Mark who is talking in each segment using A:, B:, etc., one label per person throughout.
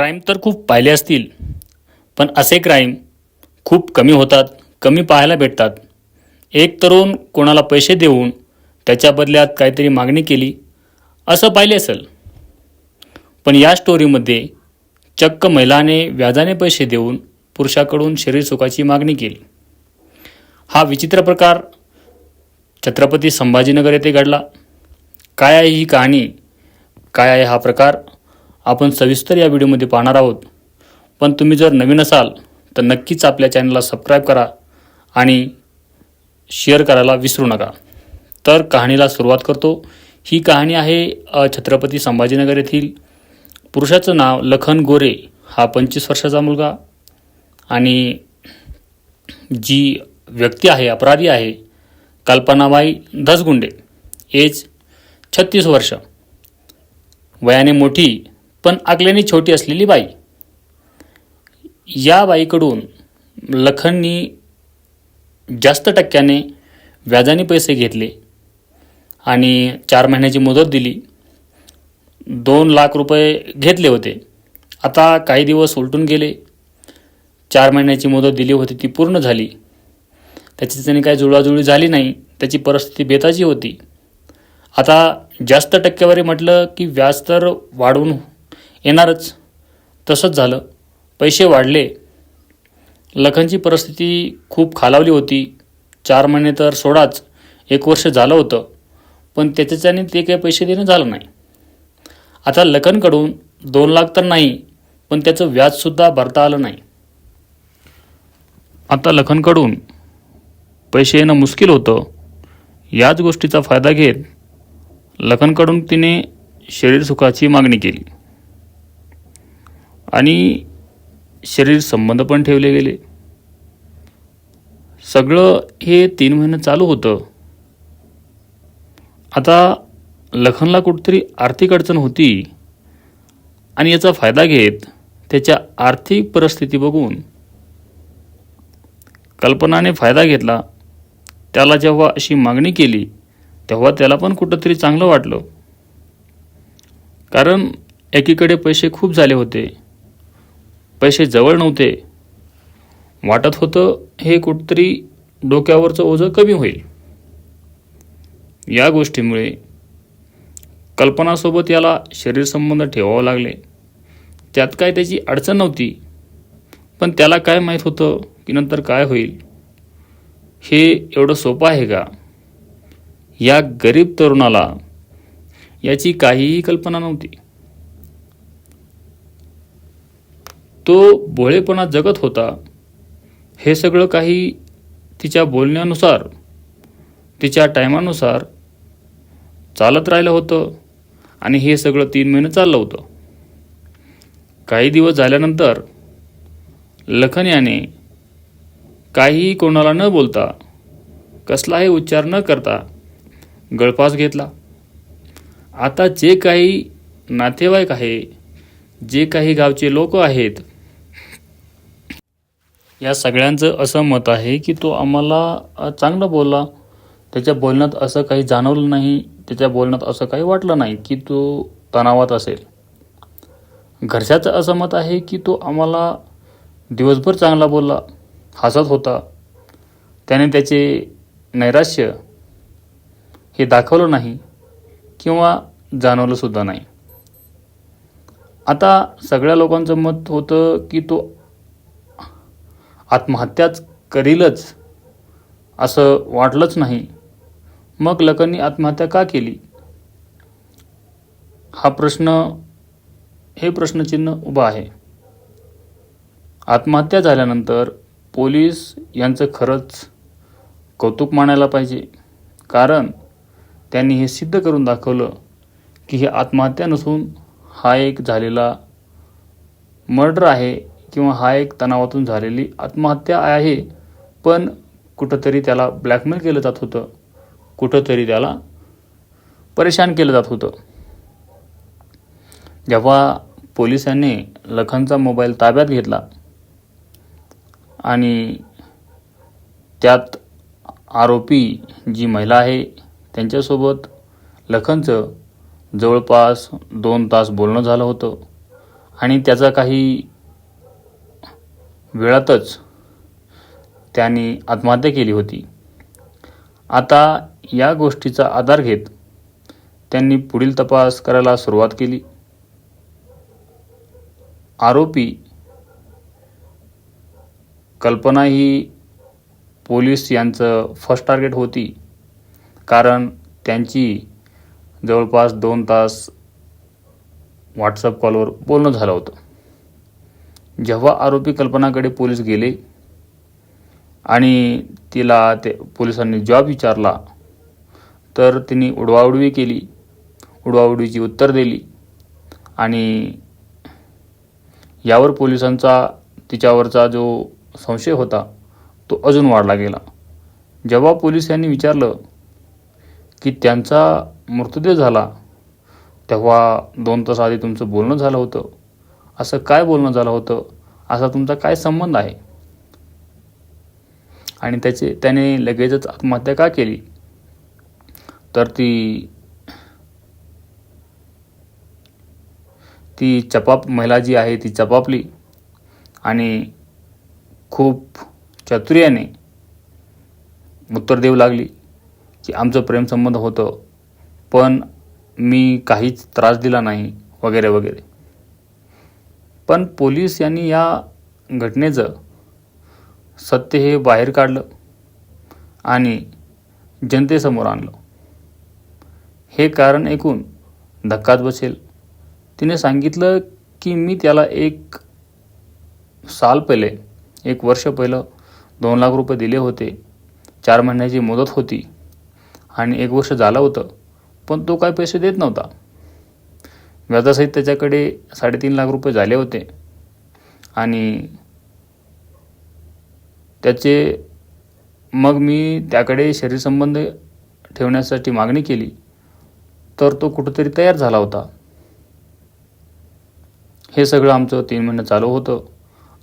A: Crime तर खूप पाहिले असतील पण असे क्राईम खूप कमी होतात कमी पाहायला भेटतात. एक तरुण कोणाला पैसे देऊन त्याच्या बदल्यात काहीतरी मागणी केली असं पाहिले असेल. पण या स्टोरीमध्ये चक्क महिलाने व्याजाने पैसे देऊन पुरुषाकडून शरीर सुखाची मागणी केली. हा विचित्र प्रकार छत्रपती संभाजीनगर येथे घडला. काय आहे ही कहाणी? काय आहे हा प्रकार? आपण सविस्तर या व्हिडिओमध्ये पाहणार आहोत. पण तुम्ही जर नवीन असाल तर नक्कीच आपल्या चॅनलला सबस्क्राईब करा आणि शेअर करायला विसरू नका. तर कहाणीला सुरुवात करतो. ही कहाणी आहे छत्रपती संभाजीनगर येथील पुरुषाचं नाव लखन गोरे हा पंचवीस वर्षाचा मुलगा आणि जी व्यक्ती आहे अपराधी आहे कल्पनाबाई धसगुंडे एज छत्तीस वर्ष. वयाने मोठी पण आगल्याने छोटी असलेली बाई. या बाईकडून लखननी जास्त टक्क्याने व्याजाने पैसे घेतले आणि चार महिन्याची मुदत दिली. दोन लाख रुपये घेतले होते. आता काही दिवस उलटून गेले. चार महिन्याची मुदत दिली होती ती पूर्ण झाली. त्याची त्याने काही जुळवाजुळी झाली नाही. त्याची परिस्थिती बेताची होती. आता जास्त टक्केवारी म्हटलं की व्याज तर वाढवून येणारच. तसंच झालं. पैसे वाढले. लखनची परिस्थिती खूप खालावली होती. चार महिने तर सोडाच. एक वर्ष झालं होतं. पण त्याच्याने ते काही पैसे देणं झालं नाही. आता लखनकडून दोन लाख तर नाही पण त्याचं व्याजसुद्धा भरता आलं नाही. आता लखनकडून पैसे येणं मुश्किल होतं. याच गोष्टीचा फायदा घेत लखनकडून तिने शरीरसुखाची मागणी केली. आणि शरीर संबंध पण ठेवले गेले. सगळं हे तीन महिने चालू होतं. आता लखनला कुठेतरी आर्थिक अडचण होती आणि याचा फायदा घेत त्याच्या आर्थिक परिस्थिती बघून कल्पनाने फायदा घेतला. त्याला जेव्हा अशी मागणी केली तेव्हा त्याला पण कुठंतरी चांगलं वाटलं. कारण एकीकडे पैसे खूप झाले होते. पैसे जवळ नव्हते. वाटत होतं हे कुठंतरी डोक्यावरचं ओझं कमी होईल. या गोष्टीमुळे कल्पनासोबत याला शरीर संबंध ठेवावं लागले. त्यात काय त्याची अडचण नव्हती. पण त्याला काय माहीत होतं की नंतर काय होईल? हे एवढं सोपं आहे का? या गरीब तरुणाला याची काहीही कल्पना नव्हती. तो भोळेपणा जगत होता. हे सगळं काही तिच्या बोलण्यानुसार तिच्या टायमानुसार चालत राहिलं होतं आणि हे सगळं तीन महिने चाललं होतं. काही दिवस झाल्यानंतर लखन याने काहीही कोणाला न बोलता कसलाही उच्चार न करता गळफास घेतला. आता जे काही नातेवाईक आहे जे काही गावचे लोक आहेत या सगळ्यांचं असं मत आहे की तो आम्हाला चांगलं बोलला. त्याच्या बोलण्यात असं काही जाणवलं नाही त्याच्या बोलण्यात असं काही वाटलं नाही की तो तणावात असेल. घरच्याचं असं मत आहे की तो आम्हाला दिवसभर चांगला बोलला हसत होता. त्याने त्याचे नैराश्य हे दाखवलं नाही किंवा जाणवलं सुद्धा नाही. आता सगळ्या लोकांचं मत होतं की तो आत्महत्याच करीलच असं वाटलंच नाही. मग लखननी आत्महत्या का केली? हा प्रश्न हे प्रश्नचिन्ह उभा आहे. आत्महत्या झाल्यानंतर पोलीस यांचं खरंच कौतुक मानायला पाहिजे. कारण त्यांनी हे सिद्ध करून दाखवलं की हे आत्महत्या नसून हा एक झालेला मर्डर आहे किंवा हा एक तणावातून झालेली आत्महत्या आहे. पण कुठंतरी त्याला ब्लॅकमेल केलं जात होतं. कुठंतरी त्याला परेशान केलं जात होतं. जेव्हा पोलिसांनी लखनचा मोबाईल ताब्यात घेतला आणि त्यात आरोपी जी महिला आहे त्यांच्यासोबत लखनचं जवळपास दोन तास बोलणं झालं होतं. आणि त्याचा काही वेळातच त्यांनी आत्महत्या केली होती. आता या गोष्टीचा आधार घेत त्यांनी पुढील तपास करायला सुरुवात केली. आरोपी कल्पना ही पोलीस यांचं फर्स्ट टार्गेट होती. कारण त्यांची जवळपास दोन तास व्हॉट्सअप कॉलवर बोलणं झालं होतं. जेव्हा आरोपी कल्पनाकडे पोलीस गेले आणि तिला ते पोलिसांनी जॉब विचारला तर तिने उडवाउडवी केली. उडवाउडवीची उत्तर दिली आणि यावर पोलिसांचा तिच्यावरचा जो संशय होता तो अजून वाढला गेला. जेव्हा पोलीस यांनी विचारलं की त्यांचा मृतदेह झाला तेव्हा दोन तास आधी तुमचं बोलणं झालं होतं. असं काय बोलणं झालं होतं? असा तुमचा काय संबंध आहे? आणि त्याचे त्याने लगेचच आत्महत्या का केली? तर ती ती चपाप महिला जी आहे ती चपापली. आणि खूप चातुर्याने उत्तर देऊ लागली की आमचं प्रेमसंबंध होतं पण मी काहीच त्रास दिला नाही वगैरे वगैरे. पण पोलीस यांनी या घटनेचं सत्य हे बाहेर काढलं आणि जनतेसमोर आणलं. हे कारण ऐकून धक्काच बसेल. तिने सांगितलं की मी त्याला एक साल पहिले एक वर्ष पहिलं दोन लाख रुपये दिले होते. चार महिन्याची मुदत होती आणि एक वर्ष झालं होतं पण तो काय पैसे देत नव्हता. व्याजासहित त्याच्याकडे साडेतीन लाख रुपये झाले होते. आणि त्याचे मग मी त्याकडे शरीरसंबंध ठेवण्यासाठी मागणी केली. तर तो कुठंतरी तयार झाला होता. हे सगळं आमचं तीन महिने चालू होतं.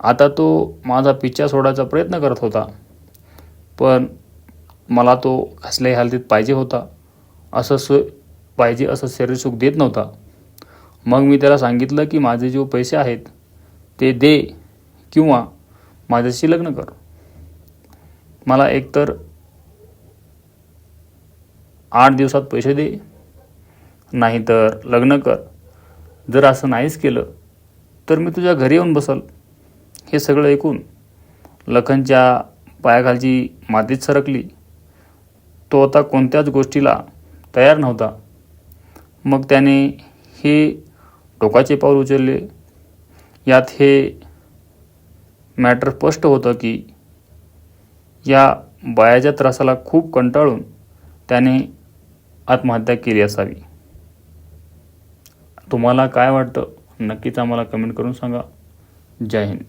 A: आता तो माझा पिच्छा सोडायचा प्रयत्न करत होता. पण मला तो कसल्याही हालतीत पाहिजे होता. असं सो पाहिजे असं शरीरसुख देत नव्हता. मग मी त्याला सांगितलं की माझे जे पैसे आहेत ते दे किंवा माझ्याशी लग्न कर. मला एकतर आठ दिवसात पैसे दे नाहीतर लग्न कर. जर असं नाहीच केलं तर मी तुझ्या घरी येऊन बसल. हे सगळं ऐकून लखनच्या पायाखालची मातीत सरकली. तो आता कोणत्याच गोष्टीला तयार नव्हता. मग त्याने हे टोकाचे पाऊल उचलले. यात हे मॅटर स्पष्ट होतं की या बायाच्या त्रासाला खूप कंटाळून त्याने आत्महत्या केली असावी. तुम्हाला काय वाटतं? नक्कीच आम्हाला कमेंट करून सांगा. जय हिंद.